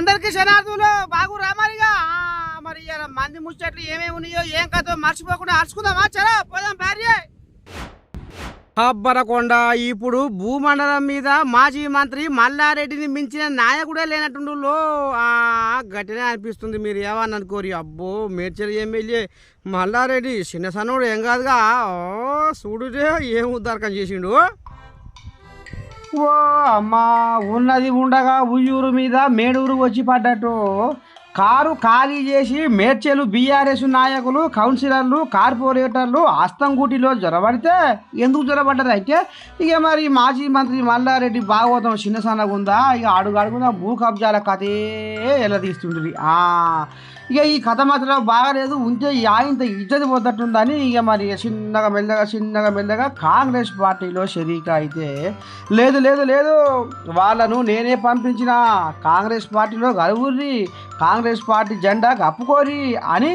అందరికి శనార్థులు బాగు రామారిగా మరి మంది ముచ్చట్లు ఏమేమి ఉన్నాయో ఏం కథ మర్చిపోకుండా అరుచుకుందామా చరా పోదాం భార్య. అబ్బరకొండ ఇప్పుడు భూమండలం మీద మాజీ మంత్రి మల్లారెడ్డిని మించిన నాయకుడే లేనట్టుండు లో ఆ, గట్టినే అనిపిస్తుంది మీరు ఏమని అనుకోరు అబ్బో మేడ్చల్ ఎమ్మెల్యే మల్లారెడ్డి చిన్న సన్నోడు ఏం కాదుగా? ఓ చూడురే ఏం ఉద్దారకం చేసిండు? ఓ అమ్మా ఉన్నది ఉండగా ఉయ్యూరు మీద మేడూరు వచ్చి పడ్డట్టు. కారు ఖాళీ చేసి మేడ్చెలు బీఆర్ఎస్ నాయకులు కౌన్సిలర్లు కార్పొరేటర్లు అస్తంగూటిలో జ్వరబడితే ఎందుకు జ్వరబడ్డారు అయితే? ఇక మరి మాజీ మంత్రి మల్లారెడ్డి భాగవతం చిన్నసన్నగా ఉందా ఇక అడుగు అడుగున భూ కబ్జాల కథే ఎలా తీస్తుంటుంది ఇక ఈ కథ మాత్రం బాగాలేదు. ఉంటే ఆయంత ఇజ్జతి పోతట్టుందని ఇక మరి చిన్నగా మెల్లగా చిన్నగా మెల్లగా కాంగ్రెస్ పార్టీలో షరీక అయితే లేదు లేదు లేదు. వాళ్ళను నేనే పంపించిన. కాంగ్రెస్ పార్టీలో గలుగుర్రి కాంగ్రెస్ పార్టీ జెండా కప్పుకోరి అని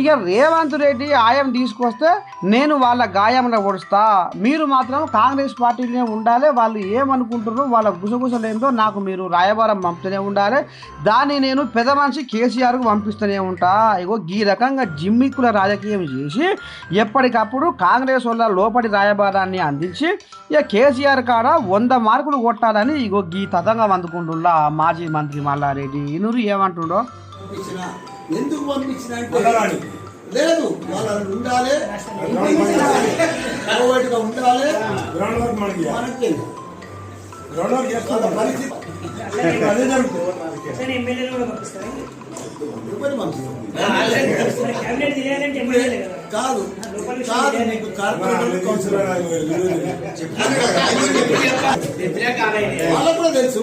ఇక రేవంత్ రెడ్డి ఆయం తీసుకొస్తే నేను వాళ్ళ గాయంలో ఓడుస్తా. మీరు మాత్రం కాంగ్రెస్ పార్టీలోనే ఉండాలి. వాళ్ళు ఏమనుకుంటారో వాళ్ళ గుసగుసలేందో నాకు మీరు రాయబారం పంపుతూనే ఉండాలి. దాన్ని నేను పెద్ద మనిషి కేసీఆర్కు పంపిస్తూనే ఉంటా. ఇగో ఈ రకంగా జిమ్మిక్కుల రాజకీయం చేసి ఎప్పటికప్పుడు కాంగ్రెస్ వల్ల లోపటి రాయబారాన్ని అందించి ఇక కేసీఆర్ కాడ వంద మార్కులు కొట్టాలని ఇగో గీ తతంగం అందుకుంటున్నా మాజీ మంత్రి మల్లారెడ్డి. ఇనురు ఏమంటుండో? ఎందుకు పంపించిన అంటే మహారాణి. లేదు వాళ్ళు ఉండాలి. కోవైట్గా ఉండాలి. గ్రౌండ్ వర్క్ మనకి పరిస్థితి. అదే కదా. కాదు. నీకు వాళ్ళకు కూడా తెలుసు.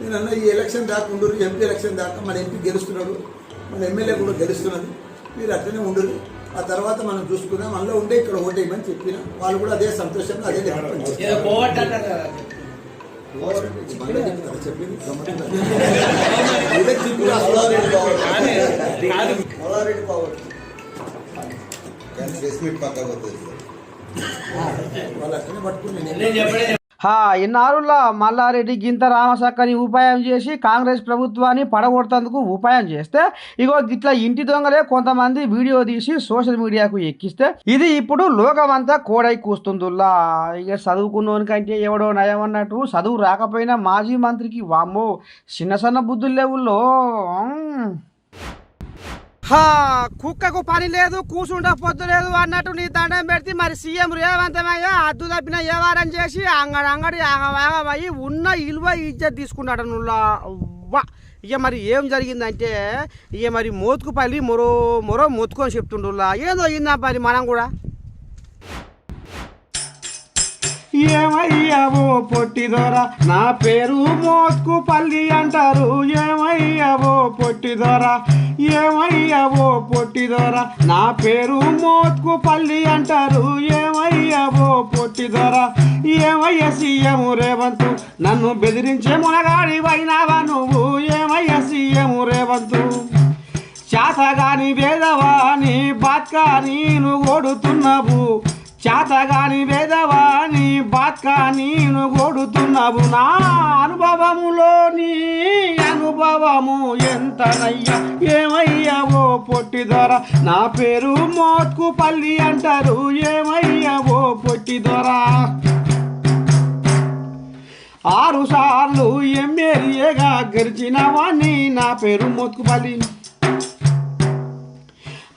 నేను అన్న ఈ ఎలక్షన్ దాకా ఉండరు ఎంపీ ఎలక్షన్ దాకా మన ఎంపీ గెలుస్తున్నాడు మన ఎమ్మెల్యే కూడా గెలుస్తున్నది. మీరు అట్లనే ఉండరు ఆ తర్వాత మనం చూసుకున్నాం అందులో ఉండే ఇక్కడ ఓటేయమని చెప్పిన వాళ్ళు కూడా అదే సంతోషంగా అదే? చెప్పింది వాళ్ళు అట్లనే పట్టుకుని నేను ఇన్నారులా మల్లారెడ్డి గింత రామసక్కని ఉపాయం చేసి కాంగ్రెస్ ప్రభుత్వాన్ని పడగొడతందుకు ఉపాయం చేస్తే ఇగో ఇట్లా ఇంటి దొంగలే కొంతమంది వీడియో తీసి సోషల్ మీడియాకు ఎక్కిస్తే ఇది ఇప్పుడు లోకమంతా కోడై కూస్తుందిలా ఇక చదువుకున్నోనికంటే ఎవడో నయం అన్నట్టు చదువు రాకపోయినా మాజీ మంత్రికి వామ్మో చిన్న సన్న బుద్ధులు లేవుల్లో. కుక్కకు పని లేదు కూసుండ పొద్దు లేదు అన్నట్టు నీ దండం పెడితే మరి సీఎం రేవంతమయ్య అద్దు తప్పిన వ్యవహారం చేసి అంగడి అంగడి ఆగవాగమయ్యి ఉన్న ఇలువ ఇజ్జత్ తీసుకున్నాడు నువ్వు వా ఇక మరి ఏం జరిగిందంటే ఇక మరి మోతుకు పల్లి మరో మరో మొత్తుకొని చెప్తుండులా ఏదో అయిందా పని మనం కూడా? ఏమయ్యావో పొట్టిదొర నా పేరు మోత్కు పల్లి అంటారు ఏమయ్యావో పొట్టిదొర ఏమయ్యావో పొట్టిదొర నా పేరు మోత్కు పల్లి అంటారు ఏమయ్యావో పొట్టిదొర ఏమయ్య సీఎం రేవంతు? నన్ను బెదిరించే మునగాడి వైనావా నువ్వు? ఏమయ్య సీఎం రేవంతు? చేతగాని వేదవాని బాత్కాని నువ్వు కొడుతున్నావు చేతగాని వేదవాని బాత్కాని నువ్వు కొడుతున్నావు నా అనుభవములోని అనుభవము ఎంతనయ్యా? ఏమయ్యావో పొట్టి దొర? నా పేరు మోత్కు పల్లి అంటారు ఏమయ్యావో పొట్టి దొర? ఆరు సార్లు ఎమ్మెల్యేగా గెలిచిన వాణ్ణి నా పేరు మోత్కుపల్లి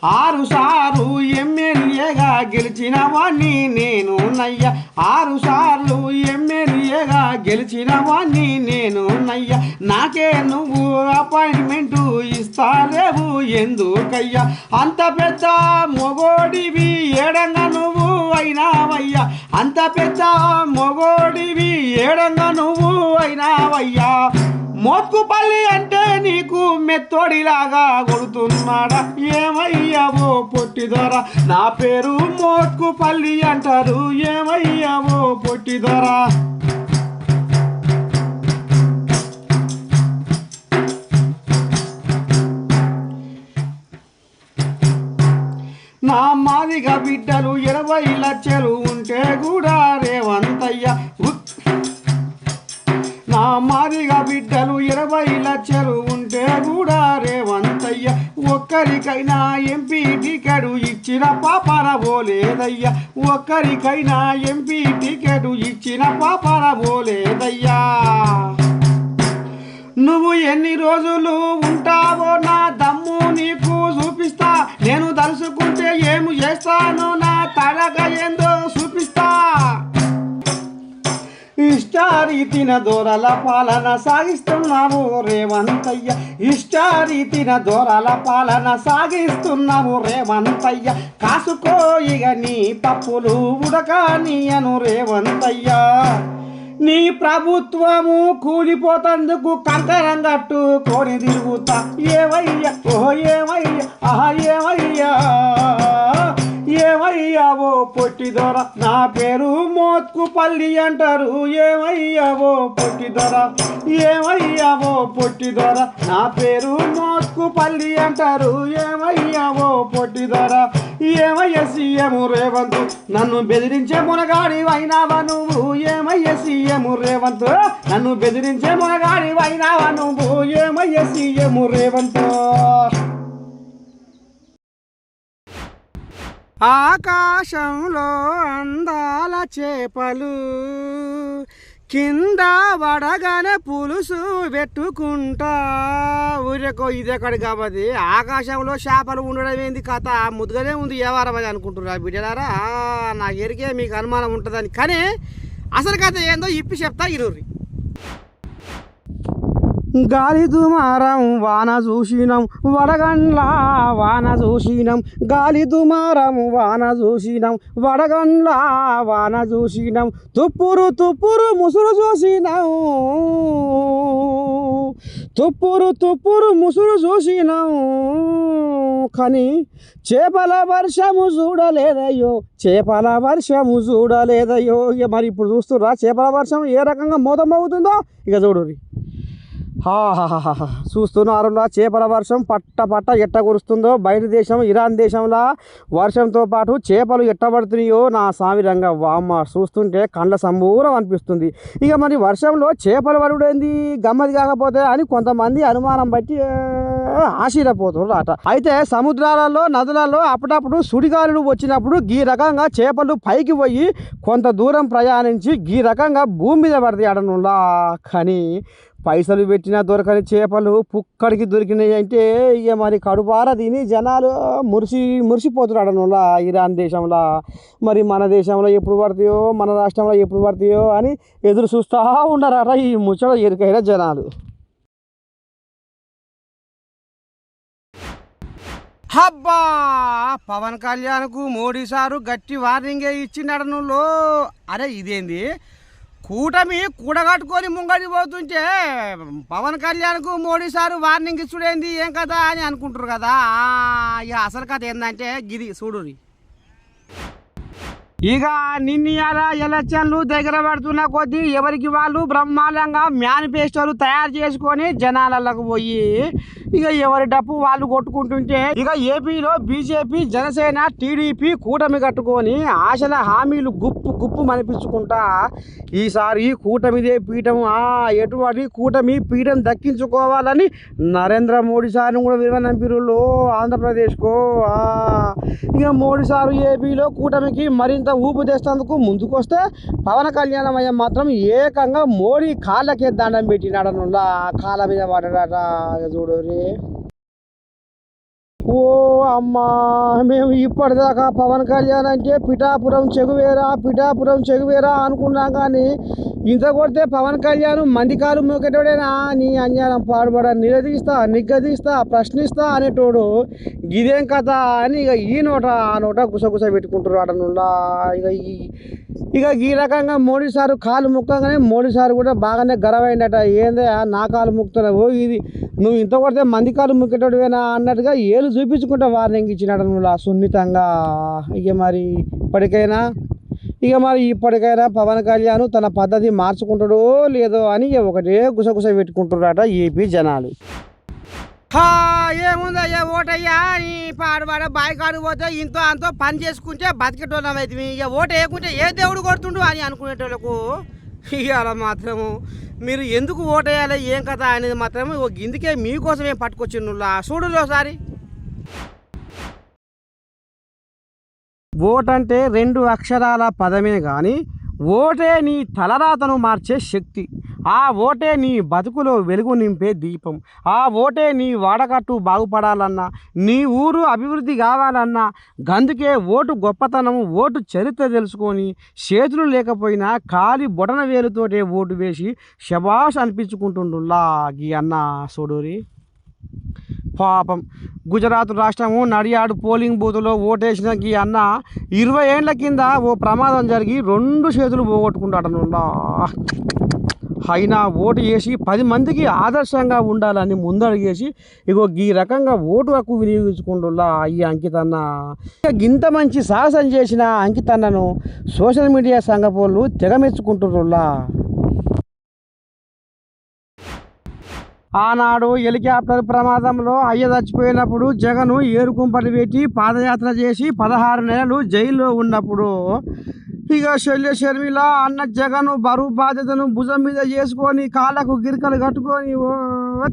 ఆరు సార్లు ఎమ్మెల్యేగా గెలిచిన వాణ్ణి నేను నయ్య. ఆరు సార్లు ఎమ్మెల్యేగా గెలిచిన వాణ్ణి నేను నయ్య. నాకే నువ్వు అపాయింట్మెంట్ ఇస్తాలేవు ఎందుకయ్యా? అంత పెద్ద మొగోడివి ఏడంగా నువ్వు అయినావయ్యా. అంత పెద్ద మొగోడివి ఏడంగా నువ్వు అయినావయ్యా. మోత్కుపల్లి అంటే నీకు మెత్తోడిలాగా కొడుతున్నాడా. ఏమయ్యావో పొట్టిదొర నా పేరు మోత్కుపల్లి అంటారు. ఏమయ్యావో పొట్టిదొర నా మాదిగ బిడ్డలు ఇరవై లక్షలు ఉంటే కూడా రేవంతయ్య ఉత్ బిడ్డలు ఇరవై లక్షలు ఉంటే కూడా రేవంతయ్య ఒక్కరికైనా ఎంపీ టికెట్ ఇచ్చిన పాపరబోలేదయ్యా ఒక్కరికైనా ఎంపీ టికెట్ ఇచ్చిన పాపరబోలేదయ్యా నువ్వు ఎన్ని రోజులు ఉంటావో నా దమ్ము నీకు చూపిస్తా. నేను తలుసుకుంటే ఏమి చేస్తాను నా తడక ఏందో చూపిస్తా. ఇష్టారీతిన దొరల పాలన సాగిస్తున్నాము రేవంతయ్య. ఇష్టారీతిన దొరల పాలన సాగిస్తున్నాము రేవంతయ్య. కాసుకో నీ పప్పులు ఉడకానియను రేవంతయ్య. నీ ప్రభుత్వము కూలిపోతందుకు కంకరం కట్టు కొని తిరుగుతా. ఏవయ్యా? ఓ ఏవయ్యా? ఆహా ఏమయ్యా ఏమయ్యావో పొట్టిదొర నా పేరు మోత్కుపల్లి అంటారు. ఏమయ్యావో పొట్టిదొర ఏమయ్యావో పొట్టిదొర నా పేరు మోత్కుపల్లి అంటారు. ఏమయ్యావో పొట్టిదొర ఏమయ్య సీఎం రేవంత్? నన్ను బెదిరించే మునగాడి అయినావా నువ్వు? ఏమయ్య సీఎం రేవంత్? నన్ను బెదిరించే మునగాడి అయినావా నువ్వు? ఏమయ్య సీఎం రేవంత్? ఆకాశంలో అందాల చేపలు కింద వడగానే పులుసు పెట్టుకుంటా. ఊరకో ఇదెక్కడి కాబట్టి ఆకాశంలో చేపలు ఉండడం ఏంది కథ? ముద్దుగానే ఉంది వ్యవహారం అని అనుకుంటున్నారు బిడ్డలారా? నా ఎరికే మీకు అనుమానం ఉంటుందని. కానీ అసలు కథ ఏందో ఇప్పి చెప్తా ఇరుర్రి. గాలి దుమారం వాన చూసినాం. వడగండ్ల వాన చూసినాం. గాలి దుమారం వాన చూసినాం. వడగండ్ల వాన చూసినాం. తుప్పురు తుప్పురు ముసురు చూసినాం. తుప్పురు తుప్పురు ముసురు చూసినాం. కానీ చేపల వర్షము చూడలేదయ్యో చేపల వర్షము చూడలేదయ్యో. ఇక మరి ఇప్పుడు చూస్తుర్రా చేపల వర్షం ఏ రకంగా మోదమవుతుందో ఇక చూడు చూస్తున్నారులా చూస్తున్నారు చేపల వర్షం పట్ట పట్ట ఎట్ట కురుస్తుందో బయట దేశం ఇరాన్ దేశంలో వర్షంతో పాటు చేపలు ఎట్టబడుతున్నాయో నా సామిరంగా వామ్మ. చూస్తుంటే కండ్ల సంబూరం అనిపిస్తుంది. ఇక మరి వర్షంలో చేపలు పడుడేంది? గమ్మది కాకపోతే అని కొంతమంది అనుమానం బట్టి ఏ, అట అయితే సముద్రాలలో నదులలో అప్పుడప్పుడు సుడిగాలులు వచ్చినప్పుడు ఈ రకంగా చేపలు పైకి పోయి కొంత దూరం ప్రయాణించి ఈ రకంగా భూమి మీద పడతాయి అడనులా కానీ పైసలు పెట్టినా దొరకని చేపలు పుక్కడికి దొరికినాయి అంటే ఇక మరి కడుపార తిని జనాలు మురిసి మురిసిపోతున్నారు అడనులా ఇరాన్ దేశంలో. మరి మన దేశంలో ఎప్పుడు పడతాయో మన రాష్ట్రంలో ఎప్పుడు పడతాయో అని ఎదురు చూస్తూ ఉన్నారట ఈ ముచ్చట ఎరుకైన జనాలు. హబ్బా! పవన్ కళ్యాణ్కు మోడీ సారు గట్టి వార్నింగే ఇచ్చినడనులో అరే ఇదేంది? కూటమి కూడగట్టుకొని ముంగడి పోతుంటే పవన్ కళ్యాణ్కు మోడీ సారు వార్నింగ్ ఇచ్చుడేంది? ఏం కదా అని అనుకుంటారు కదా. ఆ, ఇక అసలు కథ ఏంటంటే గిది చూడురి ఇక నిన్న ఎలక్షన్లు దగ్గర పడుతున్న కొద్దీ ఎవరికి వాళ్ళు బ్రహ్మాండంగా మేనిఫెస్టోలు తయారు చేసుకొని జనాలకు పోయి ఇక ఎవరి డప్పు వాళ్ళు కొట్టుకుంటుంటే ఇక ఏపీలో బీజేపీ జనసేన టీడీపీ కూటమి కట్టుకొని ఆశల హామీలు గుప్పు గుప్పు మనిపించుకుంటా ఈసారి కూటమిదే పీఠం. ఆ ఎటువంటి కూటమి పీఠం దక్కించుకోవాలని నరేంద్ర మోడీ సార్ని కూడా వివనంపిరులో ఆంధ్రప్రదేశ్కో. ఇక మోడీ సారు ఏపీలో కూటమికి మరింత ఊపు తెస్తేందుకు ముందుకొస్తే పవన్ కళ్యాణ్ అయ్య మాత్రం ఏకంగా మోడీ కాళ్ళకే దండం పెట్టినాడనులా కాళ్ళ మీద పడ్డాడట. ఇక చూడు ఓ అమ్మా మేము ఇప్పటిదాకా పవన్ కళ్యాణ్ అంటే పిఠాపురం చెగువేరా పిఠాపురం చెగువేరా అనుకున్నాం కానీ ఇంత కొడితే పవన్ కళ్యాణ్ మంది కాలు మోకేటోడేనా నీ అన్యాయం పాడుబడ నిలదీస్తా నిగ్గదీస్తా ప్రశ్నిస్తా అనేటోడు ఇదేం కథ అని ఇక ఈ నోట ఆ నోట గుసగుస పెట్టుకుంటారు అటనుల్లా ఇక ఈ ఇక ఈ రకంగా మోడీ సారు కాలు ముక్కగానే మోడీ సారు కూడా బాగానే గర్వైందట. ఏందే నా కాలు ముక్కుతున్నావు ఇది? నువ్వు ఇంత కొడితే మంది కాలు ముక్కేటోడువేనా అన్నట్టుగా ఏలు చూపించుకుంటా వార్నింగ్ ఇచ్చినాడు నువ్వు సున్నితంగా. ఇక మరి ఇప్పటికైనా ఇక మరి ఇప్పటికైనా పవన్ కళ్యాణ్ తన పద్ధతి మార్చుకుంటాడో లేదో అని ఒకటే గుసగుస పెట్టుకుంటున్నారట ఏపీ జనాలు. ఏముందయ్యా ఓటయ్యా నీ పాడుపాడ బాయ్ కాడు పోతే ఇంతో అంతో పని చేసుకుంటే బతికేటోళ్ళం అయితే ఇక ఓటు వేయకుంటే ఏ దేవుడు కొడుతుండు అని అనుకునేటోళ్ళకు? ఇవాళ మాత్రము మీరు ఎందుకు ఓటేయాలి ఏం కథ అనేది మాత్రం ఓ ఇందుకే మీకోసమే పట్టుకొచ్చిండు చూడు ఒకసారి. ఓట్ అంటే రెండు అక్షరాల పదమే కానీ ఓటే నీ తలరాతను మార్చే శక్తి. ఆ ఓటే నీ బతుకులో వెలుగు నింపే దీపం. ఆ ఓటే నీ వాడకట్టు బాగుపడాలన్నా నీ ఊరు అభివృద్ధి కావాలన్నా గందుకే ఓటు గొప్పతనం ఓటు చరిత్ర తెలుసుకొని చేతులు లేకపోయినా కాలి బొటన వేలుతోటే ఓటు వేసి శబాష్ అనిపించుకుంటుండులా గీ అన్న సోడూరి. పాపం. గుజరాత్ రాష్ట్రము నడియాడు పోలింగ్ బూత్లో ఓటేసిన ఈ అన్న ఇరవై ఏళ్ళ కింద ఓ ప్రమాదం జరిగి రెండు చేతులు పోగొట్టుకుంటాడను అయినా ఓటు వేసి పది మందికి ఆదర్శంగా ఉండాలని ముందడుగేసి ఇగో ఈ రకంగా ఓటు హక్కు వినియోగించుకుంటుల్లా ఈ అంకితన్న. ఇక ఇంత మంచి సాహసం చేసిన అంకితన్నను సోషల్ మీడియా సంఘపోళ్ళు తెగమెచ్చుకుంటుర్రులా ఆనాడు హెలికాప్టర్ ప్రమాదంలో అయ్య చచ్చిపోయినప్పుడు జగను ఏరుకుంపటి పెట్టి పాదయాత్ర చేసి పదహారు నెలలు జైల్లో ఉన్నప్పుడు ఇక శల్య షర్మిల అన్న జగను బరువు బాధ్యతను భుజం మీద చేసుకొని కాళ్ళకు గిరికలు కట్టుకొని ఓ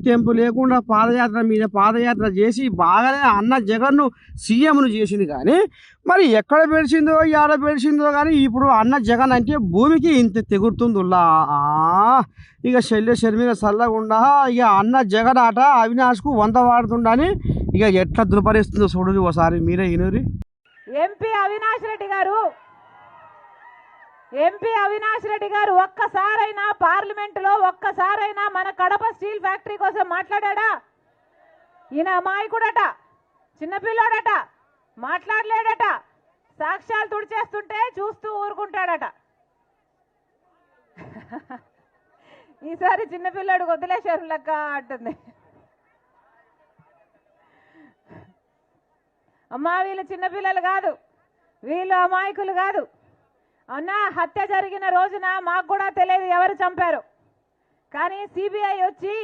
తెంపు లేకుండా పాదయాత్ర మీద పాదయాత్ర చేసి బాగానే అన్న జగన్ను సీఎంను చేసింది కానీ మరి ఎక్కడ పెడిచిందో ఎక్కడ పెడిచిందో కానీ ఇప్పుడు అన్న జగన్ అంటే భూమికి ఇంత తెగురుతుందిలా ఇక శల్య శర్మిల చల్లకుండా ఇక అన్న జగన్ ఆట అవినాష్కు వంద వాడుతుండని ఇక ఎట్లా దులపరిస్తుందో చూడండి ఒకసారి మీరే ఇనురి ఎంపీ అవినాష్ రెడ్డి గారు ఎంపీ అవినాష్ రెడ్డి గారు ఒక్కసారైనా పార్లమెంటులో ఒక్కసారైనా మన కడప స్టీల్ ఫ్యాక్టరీ కోసం మాట్లాడా ఈయన అమాయకుడట చిన్నపిల్లోడట మాట్లాడలేడట సాక్ష్యాలు తుడిచేస్తుంటే చూస్తూ ఊరుకుంటాడట. ఈసారి చిన్నపిల్లాడు వదిలేశారు లెక్క అంటుంది. అమ్మా వీళ్ళు చిన్నపిల్లలు కాదు వీళ్ళు అమాయకులు కాదు. అవునా హత్య జరిగిన రోజున మాకు కూడా తెలియదు ఎవరు చంపారు. కానీ సిబిఐ వచ్చి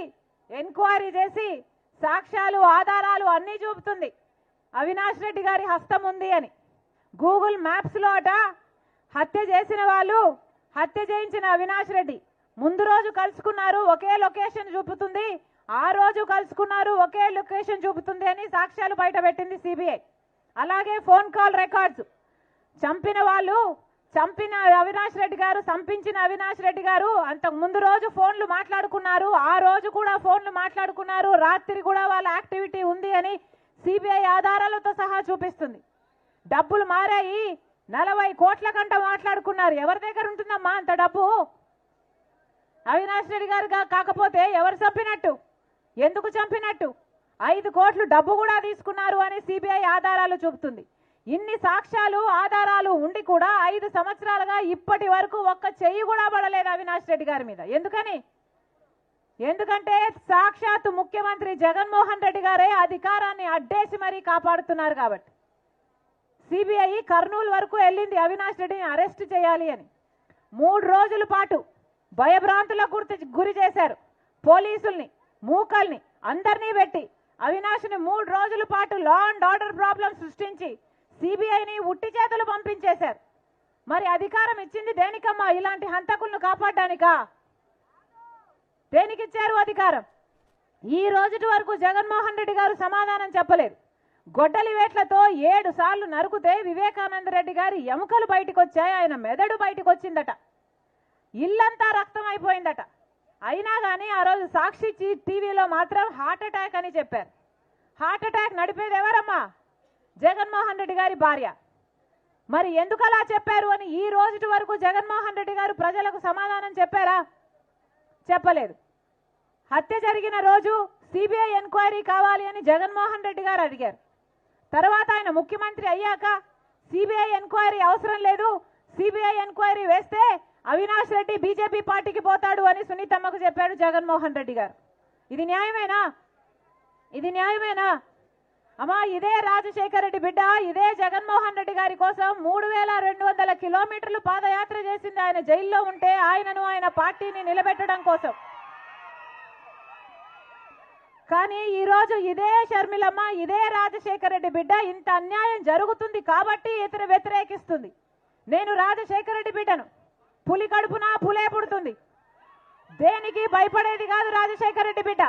ఎంక్వైరీ చేసి సాక్ష్యాలు ఆధారాలు అన్నీ చూపుతుంది. అవినాష్ రెడ్డి గారి హస్తం ఉంది అని. గూగుల్ మ్యాప్స్లో అట హత్య చేసిన వాళ్ళు హత్య చేయించిన అవినాష్ రెడ్డి. ముందు రోజు కలుసుకున్నారు ఒకే లొకేషన్ చూపుతుంది. ఆ రోజు కలుసుకున్నారు ఒకే లొకేషన్ చూపుతుంది అని సాక్ష్యాలు బయట పెట్టింది సిబిఐ. అలాగే ఫోన్ కాల్ రికార్డ్స్. చంపిన వాళ్ళు చంపిన అవినాష్ రెడ్డి గారు చంపించిన అవినాష్ రెడ్డి గారు అంతకు ముందు రోజు ఫోన్లు మాట్లాడుకున్నారు ఆ రోజు కూడా ఫోన్లు మాట్లాడుకున్నారు రాత్రి కూడా వాళ్ళ యాక్టివిటీ ఉంది అని సిబిఐ ఆధారాలతో సహా చూపిస్తుంది. డబ్బులు మారాయి నలభై కోట్ల కంట మాట్లాడుకున్నారు. ఎవరి దగ్గర ఉంటుందమ్మా అంత డబ్బు? అవినాష్ రెడ్డి గారు కాకపోతే ఎవరు చంపినట్టు? ఎందుకు చంపినట్టు? ఐదు కోట్లు డబ్బు కూడా తీసుకున్నారు అని సిబిఐ ఆధారాలు చూపుతుంది. ఇన్ని సాక్ష్యాలు ఆధారాలు ఉండి కూడా ఐదు సంవత్సరాలుగా ఇప్పటి వరకు ఒక్క చెయ్యి కూడా పడలేదు అవినాష్ రెడ్డి గారి మీద. ఎందుకని? ఎందుకంటే సాక్షాత్ ముఖ్యమంత్రి జగన్మోహన్ రెడ్డి గారే అధికారాన్ని అడ్డేసి మరీ కాపాడుతున్నారు కాబట్టి. సిబిఐ కర్నూలు వరకు వెళ్ళింది అవినాష్ రెడ్డిని అరెస్ట్ చేయాలి అని. మూడు రోజుల పాటు భయభ్రాంతులకు గుర్తు గురి చేశారు పోలీసుల్ని మూకల్ని అందరినీ పెట్టి. అవినాష్ని మూడు రోజుల పాటు లా అండ్ ఆర్డర్ ప్రాబ్లం సృష్టించి సిబిఐని ఉట్టి చేతులు పంపించేశారు. మరి అధికారం ఇచ్చింది దేనికమ్మా? ఇలాంటి హంతకులను కాపాడడానికా? దేనికిచ్చారు అధికారం? ఈ రోజుటి వరకు జగన్మోహన్ రెడ్డి గారు సమాధానం చెప్పలేదు. గొడ్డలి వేట్లతో ఏడు సార్లు నరుకుతే వివేకానంద రెడ్డి గారి ఎముకలు బయటకు వచ్చాయి ఆయన మెదడు బయటకు వచ్చిందట ఇల్లంతా రక్తం అయిపోయిందట అయినా కానీ ఆ రోజు సాక్షి టీవీలో మాత్రం హార్ట్ అటాక్ అని చెప్పారు. హార్ట్ అటాక్ నడిపేది ఎవరమ్మా? జగన్మోహన్ రెడ్డి గారి భార్య. మరి ఎందుకు అలా చెప్పారు అని ఈ రోజుటి వరకు జగన్మోహన్ రెడ్డి గారు ప్రజలకు సమాధానం చెప్పారా? చెప్పలేదు. హత్య జరిగిన రోజు సిబిఐ ఎంక్వైరీ కావాలి అని జగన్మోహన్ రెడ్డి గారు అడిగారు. తర్వాత ఆయన ముఖ్యమంత్రి అయ్యాక సిబిఐ ఎంక్వైరీ అవసరం లేదు సిబిఐ ఎంక్వైరీ వేస్తే అవినాష్ రెడ్డి బీజేపీ పార్టీకి పోతాడు అని సునీతమ్మకు చెప్పాడు జగన్మోహన్ రెడ్డి గారు. ఇది న్యాయమేనా? ఇది న్యాయమేనా? అమ్మా ఇదే రాజశేఖర రెడ్డి బిడ్డ ఇదే జగన్మోహన్ రెడ్డి గారి కోసం మూడు వేల రెండు వందల కిలోమీటర్లు పాదయాత్ర చేసింది ఆయన జైల్లో ఉంటే ఆయనను ఆయన పార్టీని నిలబెట్టడం కోసం. కానీ ఈరోజు ఇదే షర్మిలమ్మ ఇదే రాజశేఖర రెడ్డి బిడ్డ ఇంత అన్యాయం జరుగుతుంది కాబట్టి ఇతర వ్యతిరేకిస్తుంది. నేను రాజశేఖర రెడ్డి బిడ్డను. పులి కడుపున పులే పుడుతుంది. దేనికి భయపడేది కాదు రాజశేఖర రెడ్డి బిడ్డ.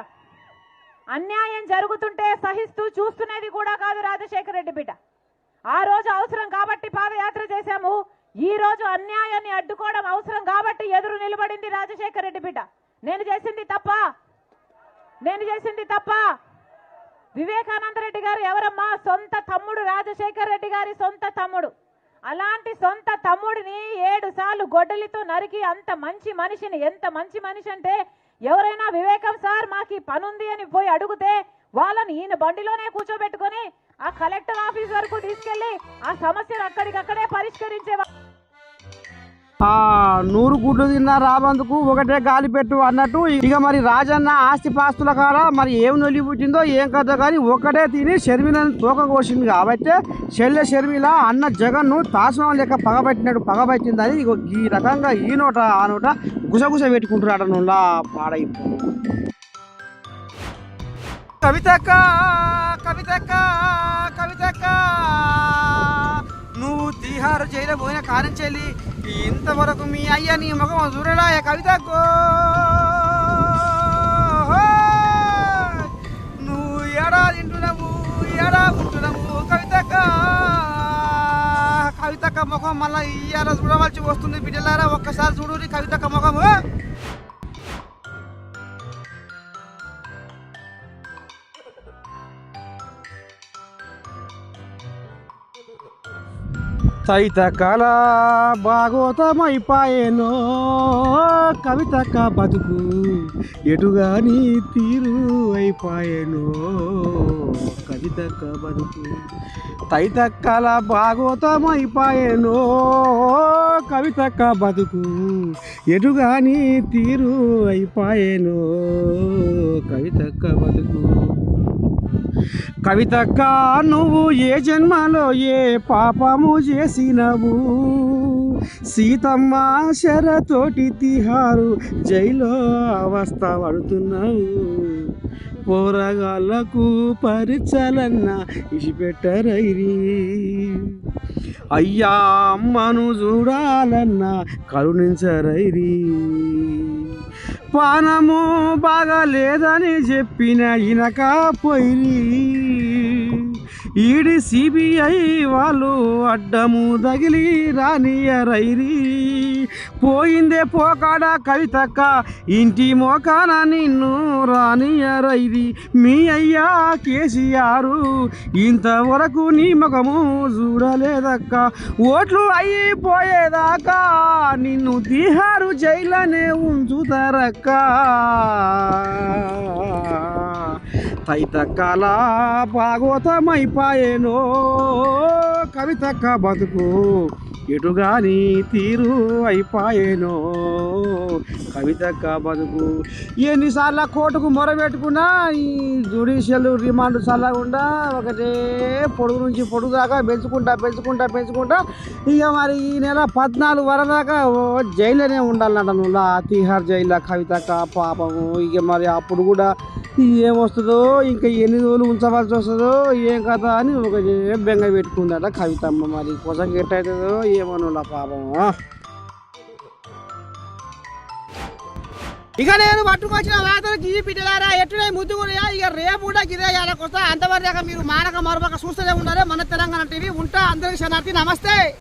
అన్యాయం జరుగుతుంటే సహిస్తూ చూస్తున్నది కూడా కాదు రాజశేఖర రెడ్డి బిడ్డ. ఆ రోజు అవసరం కాబట్టి పాదయాత్ర చేశాము. ఈ రోజు అన్యాయాన్ని అడ్డుకోవడం అవసరం కాబట్టి ఎదురు నిలబడింది రాజశేఖర రెడ్డి బిడ్డ. నేను చేసింది తప్ప నేను చేసింది తప్ప. వివేకానంద రెడ్డి గారు ఎవరమ్మా? సొంత తమ్ముడు రాజశేఖర రెడ్డి గారి సొంత తమ్ముడు. అలాంటి సొంత తమ్ముడిని ఏడు సార్లు గొడ్డలితో నరికి అంత మంచి మనిషిని ఎంత మంచి మనిషి అంటే ఎవరైనా వివేకం సార్ మాకు ఈ పనుంది అని పోయి అడిగితే వాళ్ళని ఈయన బండిలోనే కూర్చోబెట్టుకొని ఆ కలెక్టర్ ఆఫీస్ వరకు తీసుకెళ్ళి ఆ సమస్యను అక్కడికక్కడే పరిష్కరించేవాళ్ళు నూరు గుడ్లు తిన్న రాబందుకు ఒకటే గాలి పెట్టు అన్నట్టు. ఇక మరి రాజన్న ఆస్తి పాస్తుల కాడ మరి ఏం నొలి పుట్టిందో ఏం కథ కానీ ఒకటే తిని షర్మిలను తోక కోసింది కాబట్టి చెల్లె షర్మిల అన్న జగన్ను తాస్మం లెక్క పగబట్టినట్టు పగబట్టిందని ఇగో ఈ రకంగా ఈ నోట ఆ నోట గుసగుస పెట్టుకుంటున్నాడు నువ్వులా పాడైపో కవితక్క కవితక్క కవితక్క నువ్వు తీహారు జైలు పోయిన కారణం చెల్లి ఇంతవరకు మీ అయ్య నీ ముఖం చూడడా కవితకు నువ్వు ఎడా తింటున్నావు? ఎడా ఉంటున్నావు? కవితక కవితక ముఖం మళ్ళీ ఇయ్యాల చూడవలసి వస్తుంది బిడ్డలారా. ఒక్కసారి చూడు కవితక ముఖము తైతకల భాగోతమైపాయేనో కవితక బతుకు ఎటుగాని తీరు అయిపాయేనో కవితక బతుకు తైతక్కల భాగోతమైపాయేనో కవితక్క బతుకు ఎటుగాని తీరు అయిపాయేనో కవితక్క బతుకు కవితక్క నువ్వు ఏ జన్మలో ఏ పాపము చేసినవు? సీతమ్మ శరతోటి తిహారు జైలో అవస్థ పడుతున్నావు. పోరగాళ్ళకు పరిచలన్న ఇసిపెట్టరైరి. అయ్యా అమ్మను చూడాలన్నా కరుణించరైరి. పానము బాగాలేదని చెప్పిన ఇనక పోయిరి. ఈడి సిబిఐ వాళ్ళు అడ్డము తగిలి రానియరైరి పోయిందే పోకాడ కవితక్క ఇంటి మోకాన నిన్ను రానియరైరి మీ అయ్యా కేసీఆర్ ఇంతవరకు నీ ముఖము చూడలేదక్క. ఓట్లు అయిపోయేదాకా నిన్ను తీహారు జైలనే ఉంచుతారక్క. తైతక్కల భాగవతమైపాయేనో. కవితక్క బతుకు ఎటుగాని తీరు అయిపాయేనో. కవితక్క బతుకు ఎన్నిసార్లు కోర్టుకు మొరబెట్టుకున్నా ఈ జుడిషియల్ రిమాండ్ చల్లకుండా ఒకటే పొడుగు నుంచి పొడుగు దాకా పెంచుకుంటా పెంచుకుంటా పెంచుకుంటా ఇక మరి ఈ నెల పద్నాలుగు వర దాకా ఓ జైల్లోనే ఉండాలంట నువ్వు. తిహార్ జైల్లో కవితక్క పాపము. ఇక మరి అప్పుడు కూడా ఏమొస్తుందో ఇంకా ఎన్ని రోజులు ఉంచవలసి వస్తుందో ఏం కథ అని ఒక బెంగ పెట్టుకుందట కవితమ్మ మరి. కోసం ఎట్టవుతుందో ఏమో పాపం. ఇక నేను పట్టుకొచ్చిన వార్తలకు ఈ బిడ్డలారా ఎట్టునే ముద్దు ఇక రేపు కూడా ఇదే కొత్త. అంతవరకు మీరు మానక మరొక చూస్తూనే ఉండాలి. మన తెలంగాణ టీవీ ఉంటా. అందరికీ శనార్థి నమస్తే.